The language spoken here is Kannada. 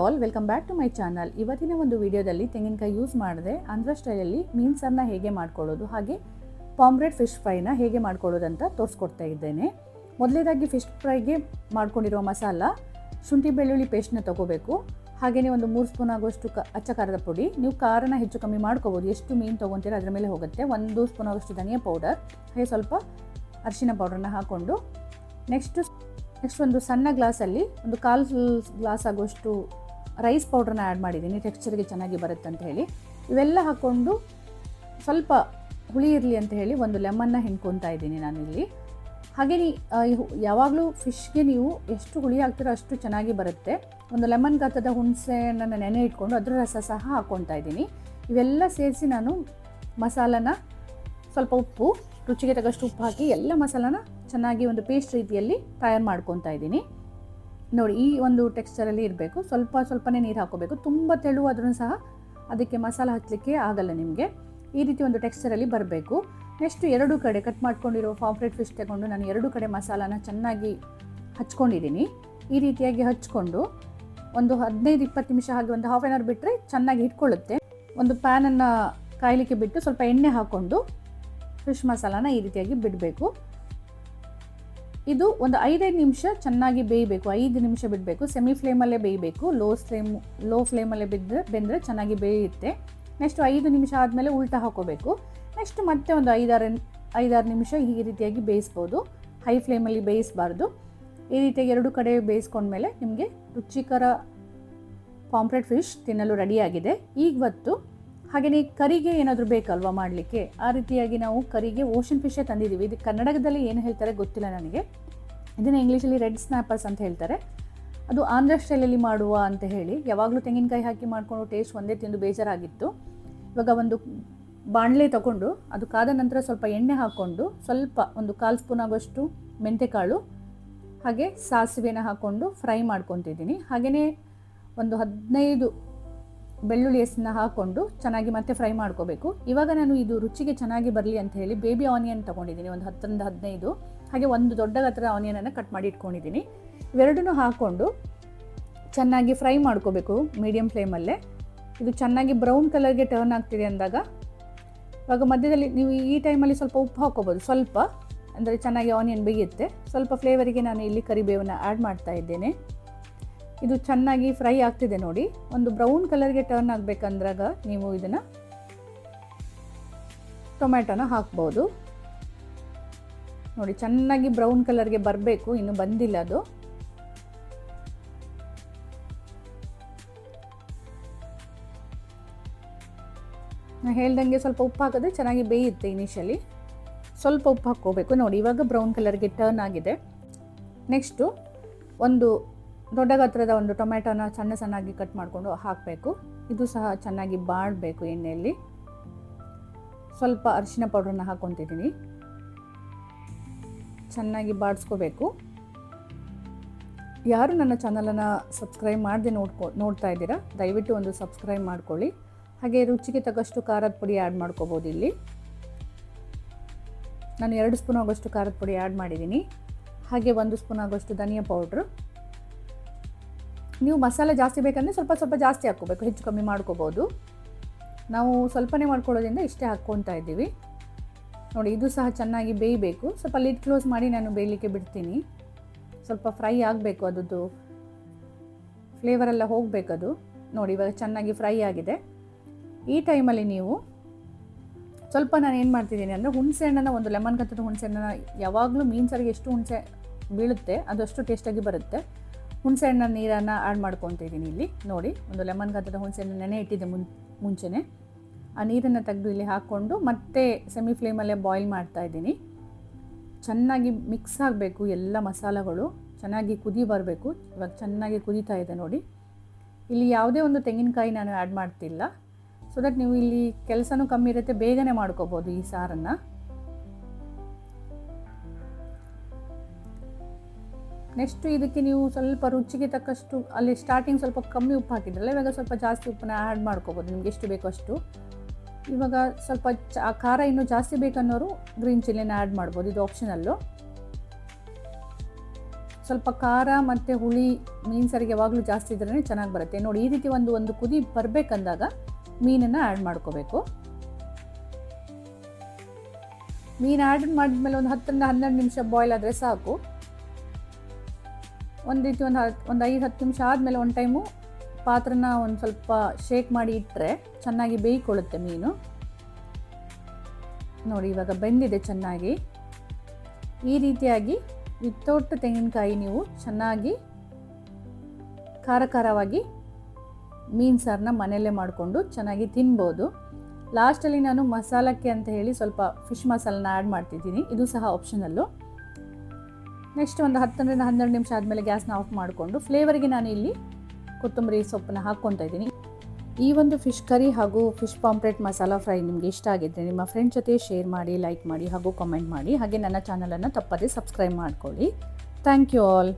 All welcome back to my channel ಇವತ್ತಿನ ಒಂದು ವಿಡಿಯೋದಲ್ಲಿ ತೆಂಗಿನಕಾಯಿ ಯೂಸ್ ಮಾಡಿದೆ. ಆಂಧ್ರ ಸ್ಟೈಲಲ್ಲಿ ಮೀನ್ಸ್ ಹೇಗೆ ಮಾಡ್ಕೊಳ್ಳೋದು, ಹಾಗೆ ಪಾಮ್ರೆಡ್ ಫಿಶ್ ಫ್ರೈನ ಹೇಗೆ ಮಾಡ್ಕೊಳ್ಳೋದು ಅಂತ ತೋರಿಸ್ಕೊಡ್ತಾ ಇದ್ದೇನೆ. ಮೊದಲೇದಾಗಿ ಫಿಶ್ ಫ್ರೈಗೆ ಮಾಡ್ಕೊಂಡಿರೋ ಮಸಾಲ, ಶುಂಠಿ ಬೆಳ್ಳುಳ್ಳಿ ಪೇಸ್ಟ್ನ ತೊಗೋಬೇಕು. ಹಾಗೆಯೇ ಒಂದು ಮೂರು ಸ್ಪೂನ್ ಆಗೋಷ್ಟು ಕ, ಅಚ್ಚ ಖಾರದ ಪುಡಿ. ನೀವು ಖಾರನ ಹೆಚ್ಚು ಕಮ್ಮಿ ಮಾಡ್ಕೋಬೋದು. ಎಷ್ಟು ಮೀನು ತೊಗೊತೀರ ಅದರ ಮೇಲೆ ಹೋಗುತ್ತೆ. ಒಂದು ಸ್ಪೂನ್ ಆಗೋಷ್ಟು ಧನಿಯಾ ಪೌಡರ್ ಹಾಗೆ ಸ್ವಲ್ಪ ಅರಿಶಿನ ಪೌಡರ್ನ ಹಾಕ್ಕೊಂಡು ನೆಕ್ಸ್ಟು ನೆಕ್ಸ್ಟ್ ಒಂದು ಸಣ್ಣ ಗ್ಲಾಸಲ್ಲಿ ಒಂದು ಕಾಲು ಗ್ಲಾಸ್ ಆಗುವಷ್ಟು ರೈಸ್ ಪೌಡ್ರನ್ನ ಆ್ಯಡ್ ಮಾಡಿದ್ದೀನಿ ಟೆಕ್ಸ್ಚರ್ಗೆ ಚೆನ್ನಾಗಿ ಬರುತ್ತೆ ಅಂತ ಹೇಳಿ. ಇವೆಲ್ಲ ಹಾಕ್ಕೊಂಡು ಸ್ವಲ್ಪ ಹುಳಿ ಇರಲಿ ಅಂತ ಹೇಳಿ ಒಂದು ಲೆಮನ್ನ ಹಿಂಡ್ಕೊತಾ ಇದ್ದೀನಿ ನಾನಿಲ್ಲಿ. ಹಾಗೆ ನೀ ಯಾವಾಗಲೂ ಫಿಶ್ಗೆ ನೀವು ಎಷ್ಟು ಹುಳಿ ಹಾಕ್ತೀರೋ ಅಷ್ಟು ಚೆನ್ನಾಗಿ ಬರುತ್ತೆ. ಒಂದು ಲೆಮನ್ ಗಾತ್ರದ ನನ್ನ ನೆನೆ ಇಟ್ಕೊಂಡು ಅದರ ರಸ ಸಹ ಹಾಕ್ಕೊತಾ ಇದ್ದೀನಿ. ಇವೆಲ್ಲ ಸೇರಿಸಿ ನಾನು ಮಸಾಲನ ಸ್ವಲ್ಪ ಉಪ್ಪು, ರುಚಿಗೆ ತಗಷ್ಟು ಉಪ್ಪು ಹಾಕಿ ಎಲ್ಲ ಮಸಾಲನ ಚೆನ್ನಾಗಿ ಒಂದು ಪೇಸ್ಟ್ ರೀತಿಯಲ್ಲಿ ತಯಾರು ಮಾಡ್ಕೊತಾ ಇದ್ದೀನಿ. ನೋಡಿ, ಈ ಒಂದು ಟೆಕ್ಸ್ಚರಲ್ಲಿ ಇರಬೇಕು. ಸ್ವಲ್ಪ ಸ್ವಲ್ಪನೇ ನೀರು ಹಾಕೋಬೇಕು. ತುಂಬ ತೆಳುವಾದ್ರೂ ಸಹ ಅದಕ್ಕೆ ಮಸಾಲ ಹಚ್ಚಲಿಕ್ಕೆ ಆಗಲ್ಲ ನಿಮಗೆ. ಈ ರೀತಿ ಒಂದು ಟೆಕ್ಸ್ಚರಲ್ಲಿ ಬರಬೇಕು. ನೆಕ್ಸ್ಟ್ ಎರಡು ಕಡೆ ಕಟ್ ಮಾಡ್ಕೊಂಡಿರೋ ಪಾಪ್ರೇಟ್ ಫಿಶ್ ತಗೊಂಡು ನಾನು ಎರಡು ಕಡೆ ಮಸಾಲಾನ ಚೆನ್ನಾಗಿ ಹಚ್ಕೊಂಡಿದ್ದೀನಿ ಈ ರೀತಿಯಾಗಿ ಹಚ್ಕೊಂಡು ಒಂದು ಹದಿನೈದು ಇಪ್ಪತ್ತು ನಿಮಿಷ ಹಾಗೆ ಒಂದು ಹಾಫ್ ಆನ್ ಅವರ್ ಬಿಟ್ಟರೆ ಚೆನ್ನಾಗಿ ಇಟ್ಕೊಳ್ಳುತ್ತೆ. ಒಂದು ಪ್ಯಾನನ್ನು ಕಾಯಲಿಕ್ಕೆ ಬಿಟ್ಟು ಸ್ವಲ್ಪ ಎಣ್ಣೆ ಹಾಕ್ಕೊಂಡು ಫಿಶ್ ಮಸಾಲಾನ ಈ ರೀತಿಯಾಗಿ ಬಿಡಬೇಕು. ಇದು ಒಂದು ಐದೈದು ನಿಮಿಷ ಚೆನ್ನಾಗಿ ಬೇಯಬೇಕು, ಐದು ನಿಮಿಷ ಬಿಡಬೇಕು ಸೆಮಿ ಫ್ಲೇಮಲ್ಲೇ ಬೇಯಬೇಕು ಲೋ ಫ್ಲೇಮ್ ಲೋ ಫ್ಲೇಮಲ್ಲೇ ಬಿದ್ದರೆ ಬೆಂದರೆ ಚೆನ್ನಾಗಿ ಬೇಯುತ್ತೆ. ನೆಕ್ಸ್ಟ್ ಐದು ನಿಮಿಷ ಆದಮೇಲೆ ಉಲ್ಟಾ ಹಾಕೋಬೇಕು. ನೆಕ್ಸ್ಟ್ ಮತ್ತೆ ಒಂದು ಐದಾರು ಐದಾರು ನಿಮಿಷ ಈ ರೀತಿಯಾಗಿ ಬೇಯಿಸ್ಬೋದು. ಹೈ ಫ್ಲೇಮಲ್ಲಿ ಬೇಯಿಸಬಾರ್ದು. ಈ ರೀತಿಯಾಗಿ ಎರಡು ಕಡೆ ಬೇಯಿಸ್ಕೊಂಡ್ಮೇಲೆ ನಿಮಗೆ ರುಚಿಕರ ಪಾಂಪ್ರೆಟ್ ಫಿಶ್ ತಿನ್ನಲು ರೆಡಿಯಾಗಿದೆ ಇವತ್ತು ಹಾಗೆಯೇ ಕರಿಗೆ ಏನಾದರೂ ಬೇಕಲ್ವಾ ಮಾಡಲಿಕ್ಕೆ? ಆ ರೀತಿಯಾಗಿ ನಾವು ಕರಿಗೆ ಓಷನ್ ಫಿಶೇ ತಂದಿದ್ದೀವಿ. ಇದು ಕನ್ನಡದಲ್ಲಿ ಏನು ಹೇಳ್ತಾರೆ ಗೊತ್ತಿಲ್ಲ ನನಗೆ. ಇದನ್ನು ಇಂಗ್ಲೀಷಲ್ಲಿ ರೆಡ್ ಸ್ನ್ಯಾಪರ್ಸ್ ಅಂತ ಹೇಳ್ತಾರೆ. ಅದು ಆಂಧ್ರ ಸ್ಟೈಲಲ್ಲಿ ಮಾಡುವ ಅಂತ ಹೇಳಿ. ಯಾವಾಗಲೂ ತೆಂಗಿನಕಾಯಿ ಹಾಕಿ ಮಾಡಿಕೊಂಡು ಟೇಸ್ಟ್ ಒಂದೇ ತಿಂದು ಬೇಜಾರಾಗಿತ್ತು. ಇವಾಗ ಒಂದು ಬಾಣಲೆ ತಗೊಂಡು, ಅದು ಕಾದ ನಂತರ ಸ್ವಲ್ಪ ಎಣ್ಣೆ ಹಾಕ್ಕೊಂಡು ಸ್ವಲ್ಪ ಒಂದು ಕಾಲು ಸ್ಪೂನ್ ಆಗೋಷ್ಟು ಮೆಂತೆಕಾಳು, ಹಾಗೆ ಸಾಸಿವೆನ ಹಾಕ್ಕೊಂಡು ಫ್ರೈ ಮಾಡ್ಕೊತಿದ್ದೀನಿ. ಹಾಗೆಯೇ ಒಂದು ಹದಿನೈದು ಬೆಳ್ಳುಳ್ಳಿ ಎಸನ್ನ ಹಾಕ್ಕೊಂಡು ಚೆನ್ನಾಗಿ ಮತ್ತೆ ಫ್ರೈ ಮಾಡ್ಕೋಬೇಕು. ಇವಾಗ ನಾನು ಇದು ರುಚಿಗೆ ಚೆನ್ನಾಗಿ ಬರಲಿ ಅಂತ ಹೇಳಿ ಬೇಬಿ ಆನಿಯನ್ ತೊಗೊಂಡಿದ್ದೀನಿ, ಒಂದು ಹತ್ತರಿಂದ ಹದಿನೈದು. ಹಾಗೆ ಒಂದು ದೊಡ್ಡ ಗಾತ್ರದ ಆನಿಯನನ್ನು ಕಟ್ ಮಾಡಿ ಇಟ್ಕೊಂಡಿದ್ದೀನಿ. ಇವೆರಡೂ ಹಾಕ್ಕೊಂಡು ಚೆನ್ನಾಗಿ ಫ್ರೈ ಮಾಡ್ಕೋಬೇಕು ಮೀಡಿಯಮ್ ಫ್ಲೇಮಲ್ಲೇ. ಇದು ಚೆನ್ನಾಗಿ ಬ್ರೌನ್ ಕಲರ್ಗೆ ಟರ್ನ್ ಆಗ್ತಿದೆ ಅಂದಾಗ, ಇವಾಗ ಮಧ್ಯದಲ್ಲಿ ನೀವು ಈ ಟೈಮಲ್ಲಿ ಸ್ವಲ್ಪ ಉಪ್ಪು ಹಾಕೋಬೋದು ಸ್ವಲ್ಪ, ಅಂದರೆ ಚೆನ್ನಾಗಿ ಆನಿಯನ್ ಬೇಯುತ್ತೆ. ಸ್ವಲ್ಪ ಫ್ಲೇವರಿಗೆ ನಾನು ಇಲ್ಲಿ ಕರಿಬೇವನ್ನು ಆ್ಯಡ್ ಮಾಡ್ತಾ ಇದ್ದೇನೆ. ಇದು ಚೆನ್ನಾಗಿ ಫ್ರೈ ಆಗ್ತಿದೆ ನೋಡಿ. ಒಂದು ಬ್ರೌನ್ ಕಲರ್ಗೆ ಟರ್ನ್ ಆಗಬೇಕಂದ್ರಾಗ ನೀವು ಇದನ್ನು ಟೊಮ್ಯಾಟೊನ ಹಾಕ್ಬೋದು. ನೋಡಿ, ಚೆನ್ನಾಗಿ ಬ್ರೌನ್ ಕಲರ್ಗೆ ಬರಬೇಕು, ಇನ್ನು ಬಂದಿಲ್ಲ ಅದು. ನಾನು ಹೇಳ್ದಂಗೆ ಸ್ವಲ್ಪ ಉಪ್ಪು ಹಾಕಿದ್ರೆ ಚೆನ್ನಾಗಿ ಬೇಯುತ್ತೆ ಇನಿಷಿಯಲಿ ಸ್ವಲ್ಪ ಉಪ್ಪು ಹಾಕ್ಕೋಬೇಕು. ನೋಡಿ, ಇವಾಗ ಬ್ರೌನ್ ಕಲರ್ಗೆ ಟರ್ನ್ ಆಗಿದೆ. ನೆಕ್ಸ್ಟು ಒಂದು ದೊಡ್ಡ ಗಾತ್ರದ ಒಂದು ಟೊಮ್ಯಾಟೋನ ಸಣ್ಣ ಸಣ್ಣಾಗಿ ಕಟ್ ಮಾಡಿಕೊಂಡು ಹಾಕಬೇಕು. ಇದು ಸಹ ಚೆನ್ನಾಗಿ ಬಾಡಬೇಕು ಎಣ್ಣೆಯಲ್ಲಿ. ಸ್ವಲ್ಪ ಅರಿಶಿನ ಪೌಡ್ರನ್ನ ಹಾಕ್ಕೊತಿದ್ದೀನಿ. ಚೆನ್ನಾಗಿ ಬಾಡಿಸ್ಕೋಬೇಕು ಯಾರು ನನ್ನ ಚಾನಲನ್ನು ಸಬ್ಸ್ಕ್ರೈಬ್ ಮಾಡದೆ ನೋಡ್ಕೊ, ನೋಡ್ತಾ ಇದ್ದೀರಾ, ದಯವಿಟ್ಟು ಒಂದು ಸಬ್ಸ್ಕ್ರೈಬ್ ಮಾಡ್ಕೊಳ್ಳಿ. ಹಾಗೆ ರುಚಿಗೆ ತಕ್ಕಷ್ಟು ಖಾರದ ಪುಡಿ ಆ್ಯಡ್ ಮಾಡ್ಕೋಬೋದು ಇಲ್ಲಿ. ನಾನು ಎರಡು ಸ್ಪೂನ್ ಆಗೋಷ್ಟು ಖಾರದ ಪುಡಿ ಆ್ಯಡ್ ಮಾಡಿದ್ದೀನಿ. ಹಾಗೆ ಒಂದು ಸ್ಪೂನ್ ಆಗೋಷ್ಟು ಧನಿಯಾ ಪೌಡ್ರು. ನೀವು ಮಸಾಲೆ ಜಾಸ್ತಿ ಬೇಕಂದರೆ ಸ್ವಲ್ಪ ಸ್ವಲ್ಪ ಜಾಸ್ತಿ ಹಾಕ್ಕೋಬೇಕು, ಹೆಚ್ಚು ಕಮ್ಮಿ ಮಾಡ್ಕೋಬೋದು. ನಾವು ಸ್ವಲ್ಪನೇ ಮಾಡ್ಕೊಳ್ಳೋದ್ರಿಂದ ಇಷ್ಟೇ ಹಾಕ್ಕೊತಾ ಇದ್ದೀವಿ. ನೋಡಿ, ಇದು ಸಹ ಚೆನ್ನಾಗಿ ಬೇಯಬೇಕು. ಸ್ವಲ್ಪ ಲಿಡ್ ಕ್ಲೋಸ್ ಮಾಡಿ ನಾನು ಬೇಯಲಿಕ್ಕೆ ಬಿಡ್ತೀನಿ. ಸ್ವಲ್ಪ ಫ್ರೈ ಆಗಬೇಕು ಅದರದ್ದು ಫ್ಲೇವರೆಲ್ಲ ಹೋಗಬೇಕದು ನೋಡಿ, ಇವಾಗ ಚೆನ್ನಾಗಿ ಫ್ರೈ ಆಗಿದೆ. ಈ ಟೈಮಲ್ಲಿ ನೀವು ಸ್ವಲ್ಪ ನಾನು ಏನು ಮಾಡ್ತಿದ್ದೀನಿ ಅಂದರೆ ಹುಣಸೆ ಹಣ್ಣನ್ನು ಒಂದು ಲೆಮನ್ ಕತ್ತದ ಹುಣಸೆ ಹಣ್ಣನ್ನು ಯಾವಾಗಲೂ ಮೀನು ಸಾರಿಗೆ ಎಷ್ಟು ಹುಣಸೆ ಬೀಳುತ್ತೆ ಅದಷ್ಟು ಟೇಸ್ಟಾಗಿ ಬರುತ್ತೆ. ಹುಣಸೆ ಹಣ್ಣಿನ ನೀರನ್ನು ಆ್ಯಡ್ ಮಾಡ್ಕೊತಿದ್ದೀನಿ ಇಲ್ಲಿ. ನೋಡಿ, ಒಂದು ಲೆಮನ್ ಗಾತ್ರದ ಹುಣಸೆಹಣ್ಣು ನೆನೆ ಇಟ್ಟಿದ್ದೆ ಮುನ್, ಮುಂಚೆನೇ. ಆ ನೀರನ್ನು ತೆಗೆದು ಇಲ್ಲಿ ಹಾಕ್ಕೊಂಡು ಮತ್ತೆ ಸೆಮಿ ಫ್ಲೇಮಲ್ಲೇ ಬಾಯ್ಲ್ ಮಾಡ್ತಾ ಇದ್ದೀನಿ. ಚೆನ್ನಾಗಿ ಮಿಕ್ಸ್ ಆಗಬೇಕು ಎಲ್ಲ ಮಸಾಲೆಗಳು. ಚೆನ್ನಾಗಿ ಕುದಿ ಬರಬೇಕು. ಇವಾಗ ಚೆನ್ನಾಗಿ ಕುದೀತಾ ಇದೆ ನೋಡಿ. ಇಲ್ಲಿ ಯಾವುದೇ ಒಂದು ತೆಂಗಿನಕಾಯಿ ನಾನು ಆ್ಯಡ್ ಮಾಡ್ತಿಲ್ಲ. ಸೊ ದಟ್ ನೀವು ಇಲ್ಲಿ ಕೆಲಸನೂ ಕಮ್ಮಿ ಇರುತ್ತೆ, ಬೇಗನೆ ಮಾಡ್ಕೋಬೋದು ಈ ಸಾರನ್ನು. ನೆಕ್ಸ್ಟ್ ಇದಕ್ಕೆ ನೀವು ಸ್ವಲ್ಪ ರುಚಿಗೆ ತಕ್ಕಷ್ಟು, ಅಲ್ಲಿ ಸ್ಟಾರ್ಟಿಂಗ್ ಸ್ವಲ್ಪ ಕಮ್ಮಿ ಉಪ್ಪು ಹಾಕಿದ್ರಲ್ಲ, ಇವಾಗ ಸ್ವಲ್ಪ ಜಾಸ್ತಿ ಉಪ್ಪನ್ನ ಆ್ಯಡ್ ಮಾಡ್ಕೋಬೋದು. ನಿಮ್ಗೆ ಎಷ್ಟು ಬೇಕೋ ಅಷ್ಟು. ಇವಾಗ ಸ್ವಲ್ಪ ಚ ಖಾರ ಇನ್ನೂ ಜಾಸ್ತಿ ಬೇಕನ್ನೋರು ಗ್ರೀನ್ ಚಿಲ್ಲಿನ ಆ್ಯಡ್ ಮಾಡ್ಬೋದು. ಇದು ಆಪ್ಷನಲ್ಲು ಸ್ವಲ್ಪ ಖಾರ ಮತ್ತು ಹುಳಿ, ಮೀನು ಸರಿಗೆ ಯಾವಾಗಲೂ ಜಾಸ್ತಿ ಇದ್ರೇ ಚೆನ್ನಾಗಿ ಬರುತ್ತೆ. ನೋಡಿ, ಈ ರೀತಿ ಒಂದು ಒಂದು ಕುದಿ ಬರಬೇಕಂದಾಗ ಮೀನನ್ನು ಆ್ಯಡ್ ಮಾಡ್ಕೋಬೇಕು. ಮೀನು ಆ್ಯಡ್ ಮಾಡಿದ್ಮೇಲೆ ಒಂದು ಹತ್ತರಿಂದ ಹನ್ನೆರಡು ನಿಮಿಷ ಬಾಯ್ಲ್ ಆದರೆ ಸಾಕು. ಒಂದು ರೀತಿ ಒಂದು ಒಂದು ಐದು, ಹತ್ತು ನಿಮಿಷ ಆದಮೇಲೆ ಒಂದು ಟೈಮು ಪಾತ್ರನ ಒಂದು ಸ್ವಲ್ಪ ಶೇಕ್ ಮಾಡಿ ಇಟ್ಟರೆ ಚೆನ್ನಾಗಿ ಬೇಯ್ಕೊಳ್ಳುತ್ತೆ ಮೀನು. ನೋಡಿ, ಇವಾಗ ಬೆಂದಿದೆ ಚೆನ್ನಾಗಿ. ಈ ರೀತಿಯಾಗಿ ವಿಥೌಟ್ ತೆಂಗಿನಕಾಯಿ ನೀವು ಚೆನ್ನಾಗಿ ಖಾರ ಖಾರವಾಗಿ ಮೀನು ಸಾರನ್ನ ಮನೆಯಲ್ಲೇ ಮಾಡಿಕೊಂಡು ಚೆನ್ನಾಗಿ ತಿನ್ಬೋದು. ಲಾಸ್ಟಲ್ಲಿ ನಾನು ಮಸಾಲಕ್ಕೆ ಅಂತ ಹೇಳಿ ಸ್ವಲ್ಪ ಫಿಶ್ ಮಸಾಲನ ಆ್ಯಡ್ ಮಾಡ್ತಿದ್ದೀನಿ. ಇದು ಸಹ ಆಪ್ಷನಲ್ಲು ನೆಕ್ಸ್ಟ್ ಒಂದು ಹತ್ತರಿಂದ ಹನ್ನೆರಡು ನಿಮಿಷ ಆದಮೇಲೆ ಗ್ಯಾಸ್ನ ಆಫ್ ಮಾಡಿಕೊಂಡು ಫ್ಲೇವರ್ಗೆ ನಾನು ಇಲ್ಲಿ ಕೊತ್ತಂಬರಿ ಸೊಪ್ಪನ್ನ ಹಾಕ್ಕೊತಾ ಇದ್ದೀನಿ. ಈ ಒಂದು ಫಿಶ್ ಕರಿ ಹಾಗೂ ಫಿಶ್ ಪಾಂಪ್ಲೆಟ್ ಮಸಾಲ ಫ್ರೈ ನಿಮಗೆ ಇಷ್ಟ ಆಗಿದ್ದರೆ ನಿಮ್ಮ ಫ್ರೆಂಡ್ ಜೊತೆ ಶೇರ್ ಮಾಡಿ, ಲೈಕ್ ಮಾಡಿ ಹಾಗೂ ಕಮೆಂಟ್ ಮಾಡಿ. ಹಾಗೆ ನನ್ನ ಚಾನಲನ್ನು ತಪ್ಪದೇ ಸಬ್ಸ್ಕ್ರೈಬ್ ಮಾಡ್ಕೊಳ್ಳಿ. Thank you all